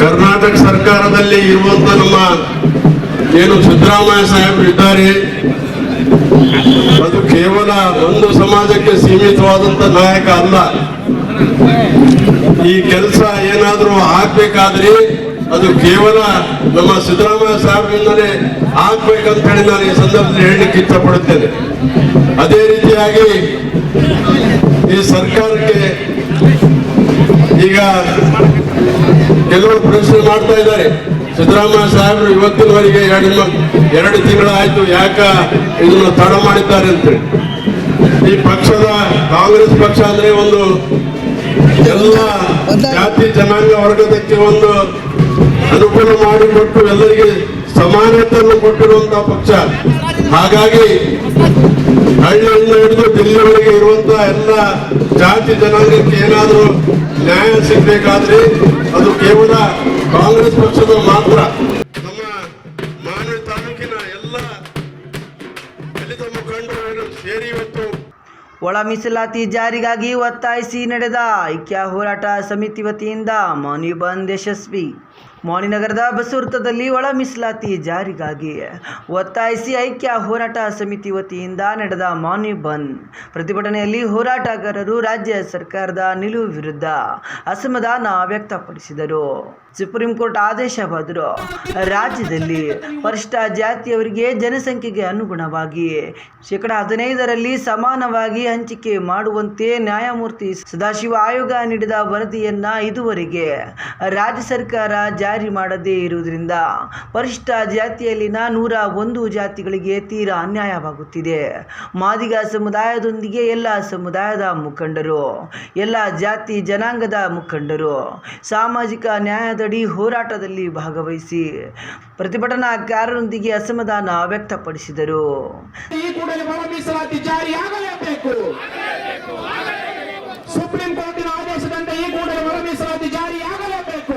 ಕರ್ನಾಟಕ ಸರ್ಕಾರದಲ್ಲಿ ಇರುವಂತ ನಮ್ಮ ಏನು ಸಿದ್ದರಾಮಯ್ಯ ಸಾಹೇಬರು ಇದ್ದಾರೆ, ಅದು ಕೇವಲ ಒಂದು ಸಮಾಜಕ್ಕೆ ಸೀಮಿತವಾದಂತ ನಾಯಕ ಅಲ್ಲ. ಈ ಕೆಲಸ ಏನಾದರೂ ಆಗ್ಬೇಕಾದ್ರೆ ಅದು ಕೇವಲ ನಮ್ಮ ಸಿದ್ದರಾಮಯ್ಯ ಸಾಹೇಬರಿಂದಲೇ ಆಗ್ಬೇಕಂತ ಹೇಳಿ ನಾನು ಈ ಸಂದರ್ಭದಲ್ಲಿ ಹೇಳಲಿಕ್ಕೆ ಇಷ್ಟಪಡುತ್ತೇನೆ. ಅದೇ ರೀತಿಯಾಗಿ ಈ ಸರ್ಕಾರಕ್ಕೆ ಈಗ ಕೆಲವರು ಪ್ರಶ್ನೆ ಮಾಡ್ತಾ ಇದ್ದಾರೆ. ಸಿದ್ದರಾಮಯ್ಯ ಸಾಹೇಬರು ಇವತ್ತಿನವರೆಗೆ ಎರಡು ಎರಡು ತಿಂಗಳಾಯ್ತು ಯಾಕ ಇದನ್ನು ತಡ ಮಾಡಿದ್ದಾರೆ ಅಂತೇಳಿ ಈ ಪಕ್ಷದ ಕಾಂಗ್ರೆಸ್ ಪಕ್ಷ ಅಂದ್ರೆ ಒಂದು ಎಲ್ಲ ಜಾತಿ ಜನಾಂಗ ವರ್ಗದಕ್ಕೆ ಒಂದು ಅನುಕೂಲ ಮಾಡಿಕೊಟ್ಟು ಎಲ್ಲರಿಗೆ ಸಮಾನತೆಯನ್ನು ಕೊಟ್ಟಿರುವಂತಹ ಪಕ್ಷ. ಹಾಗಾಗಿ ಹಳ್ಳಿಯಿಂದ ಹಿಡಿದು ದಿಲ್ಲಿವರೆಗೆ ಇರುವಂತಹ ಎಲ್ಲ ಜಾತಿ ಜನಾಂಗಕ್ಕೆ ಏನಾದರೂ ನ್ಯಾಯ ಸಿಗಬೇಕಾದ್ರೆ ಅದು ಕೇವಲ ಕಾಂಗ್ರೆಸ್ ಪಕ್ಷದ ಮಾತ್ರ. ನಮ್ಮ ಮಾನವ ತಾಲೂಕಿನ ಎಲ್ಲ ದಲಿತ ಮುಖಂಡರು ಸೇರಿ ಇವತ್ತು ಒಳ ಮೀಸಲಾತಿ ಜಾರಿಗಾಗಿ ಒತ್ತಾಯಿಸಿ ನಡೆದ ಐಕ್ಯ ಹೋರಾಟ ಸಮಿತಿ ವತಿಯಿಂದ ಮೌನಿ ಬಂದ್ ಯಶಸ್ವಿ. ಮೌನಿ ಬಸವೃತ್ತದಲ್ಲಿ ಬಸ್ ವೃತ್ತದಲ್ಲಿ ಒಳ ಮೀಸಲಾತಿ ಜಾರಿಗಾಗಿ ಒತ್ತಾಯಿಸಿ ಐಕ್ಯ ಹೋರಾಟ ಸಮಿತಿ ವತಿಯಿಂದ ನಡೆದ ಮೌನಿ ಬಂದ್ ಪ್ರತಿಭಟನೆಯಲ್ಲಿ ಹೋರಾಟಗಾರರು ರಾಜ್ಯ ಸರ್ಕಾರದ ನಿಲುವು ವಿರುದ್ಧ ಅಸಮಾಧಾನ ವ್ಯಕ್ತಪಡಿಸಿದರು. ಸುಪ್ರೀಂ ಕೋರ್ಟ್ ಆದೇಶ ಬಂದರೂ ರಾಜ್ಯದಲ್ಲಿ ಪರಿಷ್ಠ ಜಾತಿಯವರಿಗೆ ಜನಸಂಖ್ಯೆಗೆ ಅನುಗುಣವಾಗಿ ಶೇಕಡ ಹದಿನೈದರಲ್ಲಿ ಸಮಾನವಾಗಿ ಹಂಚಿಕೆ ಮಾಡುವಂತೆ ನ್ಯಾಯಮೂರ್ತಿ ಸದಾಶಿವ ಆಯೋಗ ನೀಡಿದ ವರದಿಯನ್ನ ಇದುವರೆಗೆ ರಾಜ್ಯ ಸರ್ಕಾರ ಜಾರಿ ಮಾಡದೇ ಇರುವುದರಿಂದ ಪರಿಷ್ಠ ಜಾತಿಯಲ್ಲಿನ ನೂರ ಒಂದು ಜಾತಿಗಳಿಗೆ ತೀರಾ ಅನ್ಯಾಯವಾಗುತ್ತಿದೆ. ಮಾದಿಗ ಸಮುದಾಯದೊಂದಿಗೆ ಎಲ್ಲ ಸಮುದಾಯದ ಮುಖಂಡರು, ಎಲ್ಲ ಜಾತಿ ಜನಾಂಗದ ಮುಖಂಡರು, ಸಾಮಾಜಿಕ ಹೋರಾಟದಲ್ಲಿ ಭಾಗವಹಿಸಿ ಪ್ರತಿಭಟನಾಕಾರರೊಂದಿಗೆ ಅಸಮಾಧಾನ ವ್ಯಕ್ತಪಡಿಸಿದರು. ಸುಪ್ರೀಂ ಕೋರ್ಟಿನ ಆದೇಶದಂತೆ ಈ ಕೂಡಲೇ ಒಳ ಮೀಸಲಾತಿ ಜಾರಿಯಾಗಲೇಬೇಕು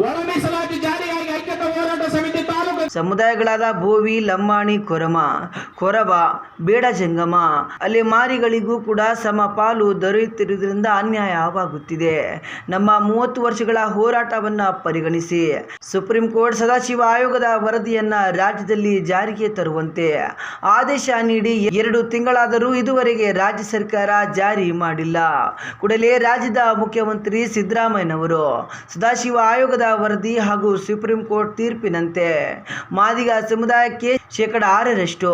ಒಳ ಮೀಸಲಾತಿ ಜಾರಿಯಾಗಿ ಐಕ್ಯತಾ ಹೋರಾಟ ಸಮಿತಿ ತಾಲೂಕು ಸಮುದಾಯಗಳಾದ ಬೋವಿ ಲಮ್ಮಾಣಿ ಕೊರಮ ಕೊರವ, ಬೇಡ ಜಂಗಮ. ಅಲೆಮಾರಿಗಳಿಗೂ ಕೂಡ ಸಮ ಪಾಲು ದೊರೆಯುತ್ತಿರುವುದರಿಂದ ಅನ್ಯಾಯವಾಗುತ್ತಿದೆ. ನಮ್ಮ ಮೂವತ್ತು ವರ್ಷಗಳ ಹೋರಾಟವನ್ನು ಪರಿಗಣಿಸಿ ಸುಪ್ರೀಂ ಕೋರ್ಟ್ ಸದಾಶಿವ ಆಯೋಗದ ವರದಿಯನ್ನ ರಾಜ್ಯದಲ್ಲಿ ಜಾರಿಗೆ ತರುವಂತೆ ಆದೇಶ ನೀಡಿ ಎರಡು ತಿಂಗಳಾದರೂ ಇದುವರೆಗೆ ರಾಜ್ಯ ಸರ್ಕಾರ ಜಾರಿ ಮಾಡಿಲ್ಲ. ಕೂಡಲೇ ರಾಜ್ಯದ ಮುಖ್ಯಮಂತ್ರಿ ಸಿದ್ದರಾಮಯ್ಯನವರು ಸದಾಶಿವ ಆಯೋಗದ ವರದಿ ಹಾಗೂ ಸುಪ್ರೀಂ ಕೋರ್ಟ್ ತೀರ್ಪಿನಂತೆ ಮಾದಿಗ ಸಮುದಾಯಕ್ಕೆ ಶೇಕಡ ಆರರಷ್ಟು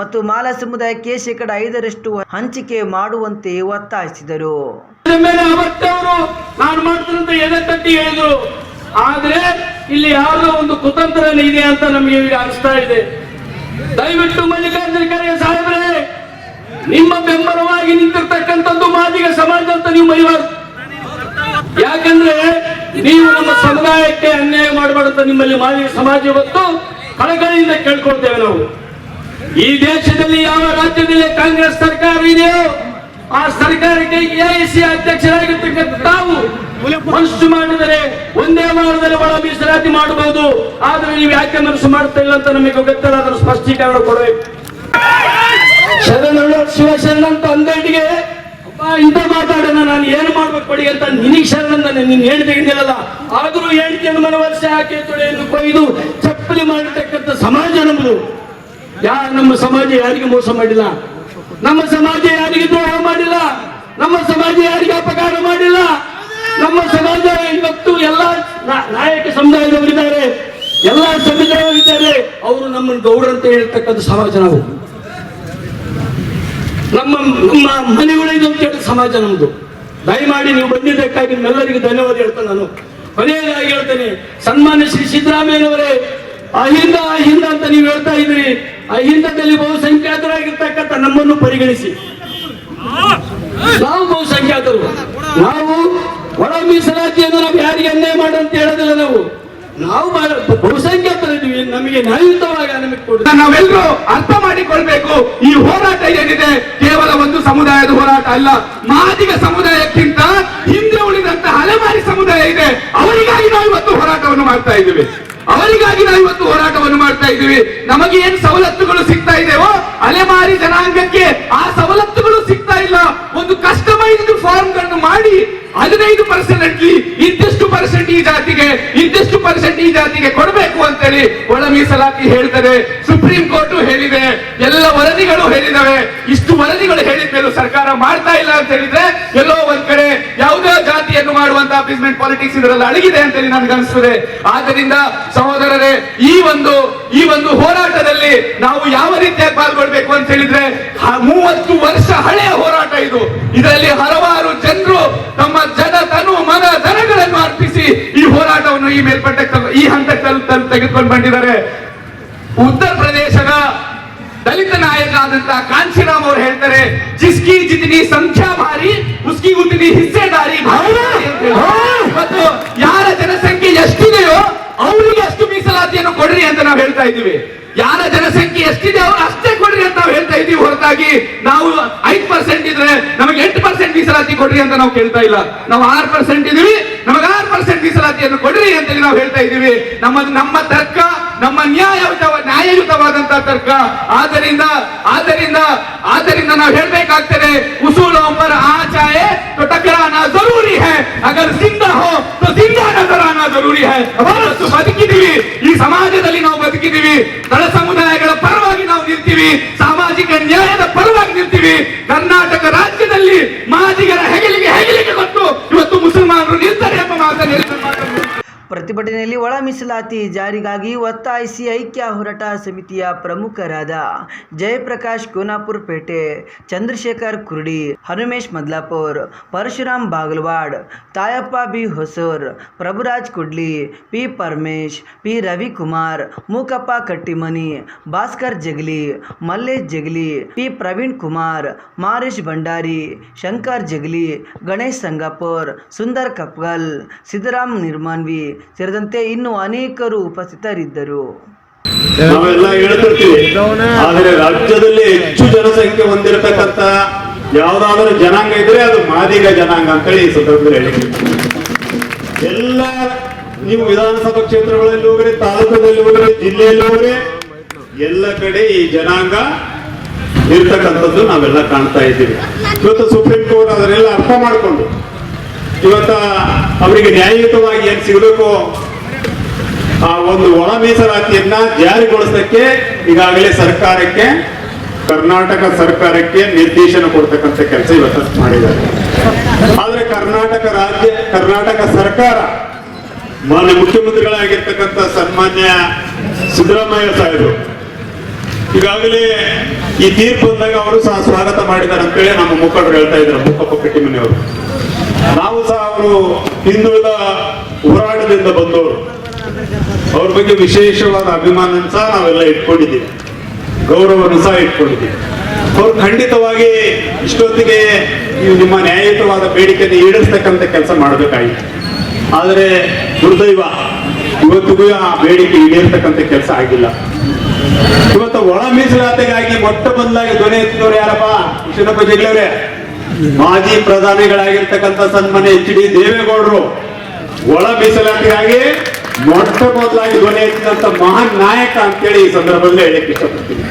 ಮತ್ತು ಮಾಲ ಸಮುದಾಯಕ್ಕೆ ಶೇಕಡ ಐದರಷ್ಟು ಹಂಚಿಕೆ ಮಾಡುವಂತೆ ಒತ್ತಾಯಿಸಿದರು. ಆದ್ರೆ ಇಲ್ಲಿ ಯಾವ್ದೋ ಒಂದು ಕುತಂತ್ರ ಇದೆ ಅಂತ ನಮಗೆ ಈಗ ಅನಿಸ್ತಾ ಇದೆ. ದಯವಿಟ್ಟು ಮಲ್ಲಿಕಾರ್ಜುನ ಖರ್ಗೆ ಸಾಹೇಬ್ರೆ, ನಿಮ್ಮ ಬೆಂಬಲವಾಗಿ ನಿಂತಿರ್ತಕ್ಕಂಥದ್ದು ಮಾದಿಗ ಸಮಾಜ ಅಂತ ನೀವು ಮರಿಬಾರ್ದು. ಯಾಕಂದ್ರೆ ನೀವು ನಮ್ಮ ಸಮುದಾಯಕ್ಕೆ ಅನ್ಯಾಯ ಮಾಡಬಾರ್ದು ನಿಮ್ಮಲ್ಲಿ ಮಾದಿಗ ಸಮಾಜ ಇವತ್ತು ಕಳಕಳಿಯಿಂದ ಕೇಳ್ಕೊಳ್ತೇವೆ ನಾವು. ಈ ದೇಶದಲ್ಲಿ ಯಾವ ರಾಜ್ಯದಲ್ಲಿ ಕಾಂಗ್ರೆಸ್ ಸರ್ಕಾರ ಇದೆಯೋ ಆ ಸರ್ಕಾರಕ್ಕೆ ಎಐಸಿ ಅಧ್ಯಕ್ಷರಾಗಿರ್ತಕ್ಕಂಥ ತಾವು ಮನಸ್ಸು ಮಾಡಿದರೆ ಒಂದೇ ವಾರದಲ್ಲಿ ಒಳ ಮೀಸಲಾತಿ ಮಾಡಬಹುದು. ಆದ್ರೆ ನೀವು ಯಾಕೆ ಮನಸ್ಸು ಮಾಡ್ತಾ ಇಲ್ಲ ಅಂತ ನಮಗೆ ಗೊತ್ತಿಲ್ಲ, ಅದರ ಸ್ಪಷ್ಟೀಕರಣ ಕೊಡಬೇಕು. ಶರಣರು ಶಿವಶರಣ ಅಂತ ಅಂಗಡಿಗೆ ಇಂತ ಮಾತಾಡೋಣ, ನಾನು ಏನು ಮಾಡ್ಬೇಕು ಕೊಡಿ ಅಂತ ನಿನಗೆ ಶರಣಂದ ನೀನು ಹೇಳಿ ಆದರೂ ಆದ್ರೂ ಹೇಳ್ತೀನಿ ಮನ ವರ್ಷ ಹಾಕಿ ತೊಳೆಯನ್ನು ಕೊಯ್ದು ಚಪ್ಪಲಿ ಮಾಡಿರ್ತಕ್ಕಂಥ ಸಮಾಜ ನಮ್ಮದು ಯಾ ನಮ್ಮ ಸಮಾಜ ಯಾರಿಗೆ ಮೋಸ ಮಾಡಿಲ್ಲ? ನಮ್ಮ ಸಮಾಜ ಯಾರಿಗೆ ದ್ರೋಹ ಮಾಡಿಲ್ಲ? ನಮ್ಮ ಸಮಾಜ ಯಾರಿಗೆ ಅಪಕಾರ ಮಾಡಿಲ್ಲ? ನಮ್ಮ ಸಮಾಜ ಇವತ್ತು ಎಲ್ಲ ನಾಯಕ ಸಮುದಾಯದವರಿದ್ದಾರೆ, ಎಲ್ಲ ಸಮುದಾಯದವರಿದ್ದಾರೆ ಅವರು ನಮ್ಮನ್ನು ಅಂತ ಹೇಳ್ತಕ್ಕಂಥ ಸಮಾಜ ನಾವು. ನಮ್ಮ ನಮ್ಮ ಮನೆಗಳಿದು ಅಂತ ಹೇಳಿದ ಸಮಾಜ ನಮ್ದು. ದಯಮಾಡಿ ನೀವು ಬಂದಿದ್ದಕ್ಕಾಗಿ ನಿಮ್ಮೆಲ್ಲರಿಗೂ ಧನ್ಯವಾದ ಹೇಳ್ತೇನೆ ನಾನು. ಕೊನೆಯದಾಗಿ ಹೇಳ್ತೇನೆ, ಸನ್ಮಾನ್ಯ ಶ್ರೀ ಸಿದ್ದರಾಮಯ್ಯನವರೇ, ಅಹಿಂದ ಅಹಿಂದ ಅಂತ ನೀವು ಹೇಳ್ತಾ ಇದ್ರಿ ಅಹಿಂದದಲ್ಲಿ ಬಹುಸಂಖ್ಯಾತರಾಗಿರ್ತಕ್ಕಂಥ ನಮ್ಮನ್ನು ಪರಿಗಣಿಸಿ. ನಾವು ಬಹುಸಂಖ್ಯಾತರು ನಾವು ಒಳ ಮೀಸಲಾತಿಯನ್ನು ನಾವು ಯಾರಿಗೆ ಅನ್ಯಾಯ ಮಾಡು ಅಂತ ಹೇಳೋದಿಲ್ಲ ನಾವು. ನಾವು ಬಹುಸಂಖ್ಯಾತರಿದ್ದೀವಿ ನಮಗೆ ನ್ಯಾಯಯುತವಾಗಿ ನಮಗೆ ಕೊಡಿ ನಾವೆಲ್ಲರೂ ಅರ್ಥ ಮಾಡಿಕೊಳ್ಬೇಕು. ಈ ಹೋರಾಟ ಏನಿದೆ? ಕೇವಲ ಒಂದು ಸಮುದಾಯದ ಹೋರಾಟ ಅಲ್ಲ. ಮಾದಿಗ ಸಮುದಾಯಕ್ಕಿಂತ ಹಿಂದೆ ಉಳಿದಂತ ಹಲವಾರಿ ಸಮುದಾಯ ಇದೆ ಅವರಿಗಾಗಿ ಹೋರಾಟವನ್ನು ಮಾಡ್ತಾ ಇದ್ದೀವಿ. ಅವರಿಗಾಗಿ ನಾವು ಇವತ್ತು ಹೋರಾಟವನ್ನು ಮಾಡ್ತಾ ಇದ್ದೀವಿ. ನಮಗೆ ಏನ್ ಸವಲತ್ತುಗಳು ಸಿಗ್ತಾ ಇದೆಯೋ ಅಲೆಮಾರಿ ಜನಾಂಗಕ್ಕೆ ಆ ಸವಲತ್ತುಗಳು ಸಿಗ್ತಾ ಇಲ್ಲ. ಒಂದು ಕಸ್ಟಮೈಸ್ಡ್ ಫಾರ್ಮ್ಗಳನ್ನು ಮಾಡಿ ಹದಿನೈದು ಪರ್ಸೆಂಟ್ ಇಂತಿಷ್ಟು ಪರ್ಸೆಂಟ್ ಈ ಜಾತಿಗೆ ಕೊಡಬೇಕು ಅಂತೇಳಿ ಒಳ ಮೀಸಲಾತಿ ಹೇಳ್ತದೆ ಸುಪ್ರೀಂ ಕೋರ್ಟ್ ಹೇಳಿದೆ, ಎಲ್ಲ ವರದಿಗಳು ಹೇಳಿದವೆ. ಇಷ್ಟು ವರದಿಗಳು ಹೇಳಿದ ಸರ್ಕಾರ ಮಾಡ್ತಾ ಇಲ್ಲ ಅಂತ ಹೇಳಿದ್ರೆ, ಎಲ್ಲೋ ಒಂದ್ ಕಡೆ ಜಾತಿಯನ್ನು ಮಾಡುವಂತ ಅಪೀಸ್ಮೆಂಟ್ ಪಾಲಿಟಿಕ್ಸ್ ಇದರಲ್ಲಿ ಅಡಗಿದೆ ಅಂತೇಳಿ ನನಗೆ ಅನಿಸ್ತದೆ. ಆದ್ದರಿಂದ ಸಹೋದರರೇ, ಈ ಒಂದು ಈ ಒಂದು ಹೋರಾಟದಲ್ಲಿ ನಾವು ಯಾವ ರೀತಿಯಾಗಿ ಪಾಲ್ಗೊಳ್ಬೇಕು ಅಂತ ಹೇಳಿದ್ರೆ ಮೂವತ್ತು ವರ್ಷ ಹಳೆಯ ಹೋರಾಟ ಇದು. ಇದರಲ್ಲಿ ಹಲವಾರು ಜನರು ತಮ್ಮ ಜನ, ತನು, ಮನ ಧನಗಳನ್ನು ಅರ್ಪಿಸಿ ಈ ಹೋರಾಟವನ್ನು ಈ ಮೇಲ್ಪಟ್ಟ ಈ ಹಂತಕ್ಕೆ ತೆಗೆದುಕೊಂಡು ಬಂದಿದ್ದಾರೆ. ಉತ್ತರ ಪ್ರದೇಶದ ದಲಿತ ನಾಯಕ ಆದಂತಹ ಕಾಂಚಿರಾಮ್ ಅವರು ಹೇಳ್ತಾರೆ ಜಿಸ್ಕಿ ಜಿತನಿ ಸಂಖ್ಯಾ ಭಾರಿ ಉಸ್ಕಿ ಉತನಿ ಹಿಸ್ಸೆದಾರಿ. ಮತ್ತು ಯಾರ ಜನಸಂಖ್ಯೆ ಎಷ್ಟಿದೆಯೋ ಅವರಿಗೆ ಅಷ್ಟು ಮೀಸಲಾತಿಯನ್ನು ಕೊಡ್ರಿ ಅಂತ ನಾವು ಹೇಳ್ತಾ ಇದ್ದೀವಿ. ಯಾರ ಜನಸಂಖ್ಯೆ ಎಷ್ಟಿದೆ ಅವ್ರು ಅಷ್ಟೇ ಕೊಡ್ರಿ ಅಂತ ನಾವು ಹೇಳ್ತಾ ಇದೀವಿ ಹೊರತಾಗಿ ನಾವು ಐದು ಪರ್ಸೆಂಟ್ ಇದ್ರೆ ನಮಗೆ ಎಂಟು ಪರ್ಸೆಂಟ್ ಮೀಸಲಾತಿ ಕೊಡ್ರಿ ಅಂತ ನಾವು ಕೇಳ್ತಾ ಇಲ್ಲ. ನಾವು ಆರು ಪರ್ಸೆಂಟ್ ಇದೀವಿ ನಮಗೆ ಪರ್ಸೆಂಟ್ ಮೀಸಲಾತಿಯನ್ನು ಕೊಡ್ರಿ ಅಂತ ನಾವು ಹೇಳ್ತಾ ಇದ್ದೀವಿ ನಮ್ಮ ನಮ್ಮ ತರ್ಕ ನಮ್ಮ ನ್ಯಾಯಯುತ ನ್ಯಾಯಯುತವಾದಂತಹ ತರ್ಕ ಆದ್ದರಿಂದ ಆದ್ದರಿಂದ ಆದ್ದರಿಂದ ನಾವು ಹೇಳ್ಬೇಕಾಗ್ತದೆ ಉಸೂಲ್ ಪರ ಆ ಚಾಯೆ तो टकराना जरूरी है अगर जिंदा हो तो जिंदा नजर आना जरूरी है ಅವತ್ತು ಬದುಕಿದೀವಿ ಈ ಸಮಾಜದಲ್ಲಿ ನಾವು ಬದುಕಿದೀವಿ ತಳ ಸಮುದಾಯಗಳ ಪರವಾಗಿ ನಾವು ನಿಲ್ತೀವಿ ಸಾಮಾಜಿಕ ನ್ಯಾಯದ ಪರವಾಗಿ ನಿಲ್ತೀವಿ ಕರ್ನಾಟಕ ರಾಜ್ಯದಲ್ಲಿ ಮಾದಿಗರ ಹೆಗಲಿಗೆ ಪ್ರತಿಭಟನೆಯಲ್ಲಿ ಒಳ ಮೀಸಲಾತಿ ಜಾರಿಗಾಗಿ ಒತ್ತಾಯಿಸಿ ಐಕ್ಯ ಹೋರಾಟ ಸಮಿತಿಯ ಪ್ರಮುಖರಾದ Jayaprakash Konapur Pete, Chandrashekar Kurudi, Hanumesh Madlapur, Parashuram Bagalavad, Tayappa B Hosur, Prabhuraj Kudli, P Paramesh, P Ravikumar, Mukappa Kattimani, Bhaskar Jagali, Mallesh Jagali, P Praveen Kumar, Maresh Bhandari, Shankar Jagali, Ganesh Sangapur, Sundar Kapgal, Siddaram Nirmanvi ಸೇರಿದಂತೆ ಇನ್ನು ಅನೇಕರು ಉಪಸ್ಥಿತರಿದ್ದರು. ನಾವೆಲ್ಲ ಹೇಳ್ತಿರ್ತೀವಿ ಆದರೆ ರಾಜ್ಯದಲ್ಲಿ ಹೆಚ್ಚು ಜನಸಂಖ್ಯೆ ಹೊಂದಿರತಕ್ಕಂತ ಯಾವ್ದಾದ್ರು ಜನಾಂಗ ಇದ್ರೆ ಅದು ಮಾದಿಗ ಜನಾಂಗ ಅಂತೇಳಿ ಈ ಸಂದರ್ಭದಲ್ಲಿ ಹೇಳಿ ಎಲ್ಲ ನೀವು ವಿಧಾನಸಭಾ ಕ್ಷೇತ್ರಗಳಲ್ಲಿ ಹೋಗ್ರಿ ತಾಲೂಕಲ್ಲಿ ಹೋಗ್ರಿ ಜಿಲ್ಲೆಯಲ್ಲಿ ಹೋಗ್ರಿ ಎಲ್ಲ ಕಡೆ ಈ ಜನಾಂಗ ಇರ್ತಕ್ಕಂಥದ್ದು ನಾವೆಲ್ಲ ಕಾಣ್ತಾ ಇದ್ದೀವಿ. ಇವತ್ತು ಸುಪ್ರೀಂ ಕೋರ್ಟ್ ಅದನ್ನೆಲ್ಲ ಅರ್ಥ ಮಾಡಿಕೊಂಡು ಇವತ್ತ ಅವರಿಗೆ ನ್ಯಾಯಯುತವಾಗಿ ಏನ್ ಸಿಗಬೇಕು? ಆ ಒಂದು ಒಳ ಮೀಸಲಾತಿಯನ್ನ ಜಾರಿಗೊಳಿಸಕ್ಕೆ ಈಗಾಗಲೇ ಸರ್ಕಾರಕ್ಕೆ, ಕರ್ನಾಟಕ ಸರ್ಕಾರಕ್ಕೆ ನಿರ್ದೇಶನ ಕೊಡ್ತಕ್ಕಂಥ ಕೆಲಸ ಇವತ್ತು ಮಾಡಿದ್ದಾರೆ. ಆದ್ರೆ ಕರ್ನಾಟಕ ರಾಜ್ಯ, ಕರ್ನಾಟಕ ಸರ್ಕಾರ, ಮಾನ್ಯ ಮುಖ್ಯಮಂತ್ರಿಗಳಾಗಿರ್ತಕ್ಕಂಥ ಸನ್ಮಾನ್ಯ ಸಿದ್ದರಾಮಯ್ಯ ಸಾಹೇಬರು, ಈಗಾಗಲೇ ಈ ತೀರ್ಪು ಬಂದಾಗ ಅವರು ಸಹ ಸ್ವಾಗತ ಮಾಡಿದ್ದಾರೆ ಅಂತೇಳಿ ನಮ್ಮ ಮುಖಂಡರು ಹೇಳ್ತಾ ಇದ್ರು ಮುಖಪ್ಪ ಕಟ್ಟಿಮನಿಯವರು ನಾವು ಸಹ ಅವರು ಹಿಂದುಳಿದ ಹೋರಾಟದಿಂದ ಬಂದವರು. ಅವ್ರ ಬಗ್ಗೆ ವಿಶೇಷವಾದ ಅಭಿಮಾನ ಸಹ ನಾವೆಲ್ಲ ಇಟ್ಕೊಂಡಿದ್ದೀವಿ. ಗೌರವವನ್ನು ಸಹ ಇಟ್ಕೊಂಡಿದ್ದೀವಿ. ಅವ್ರು ಖಂಡಿತವಾಗಿ ಇಷ್ಟೊತ್ತಿಗೆ ನೀವು ನಿಮ್ಮ ನ್ಯಾಯಯುತವಾದ ಬೇಡಿಕೆಯನ್ನು ಈಡೇರಿಸ್ತಕ್ಕಂಥ ಕೆಲಸ ಮಾಡಬೇಕಾಗಿತ್ತು ಆದರೆ ದುರ್ದೈವ, ಇವತ್ತಿಗೂ ಆ ಬೇಡಿಕೆ ಈಡೇರ್ತಕ್ಕಂಥ ಕೆಲಸ ಆಗಿಲ್ಲ. ಇವತ್ತು ಒಳ ಮೀಸಲಾತಿಗಾಗಿ ಮೊಟ್ಟ ಮೊದಲಾಗಿ ಧ್ವನಿ ಯಾರಪ್ಪ? ಕೃಷ್ಣಪ್ಪ ಜಗ್ಲವ್ರೆ. ಮಾಜಿ ಪ್ರಧಾನಿಗಳಾಗಿರ್ತಕ್ಕಂಥ ಸನ್ಮಾನ್ಯ ಎಚ್ ಡಿ ದೇವೇಗೌಡರು ಒಳ ಮೀಸಲಾತಿಗಾಗಿ ಮೊಟ್ಟ ಮೊದಲಾಗಿ ಧ್ವನಿ ಎತ್ತಿದಂತ ಮಹಾನ್ ನಾಯಕ ಅಂತೇಳಿ ಈ ಸಂದರ್ಭದಲ್ಲಿ ಹೇಳಕ್ಕೆ ಇಷ್ಟಪಡ್ತೀನಿ.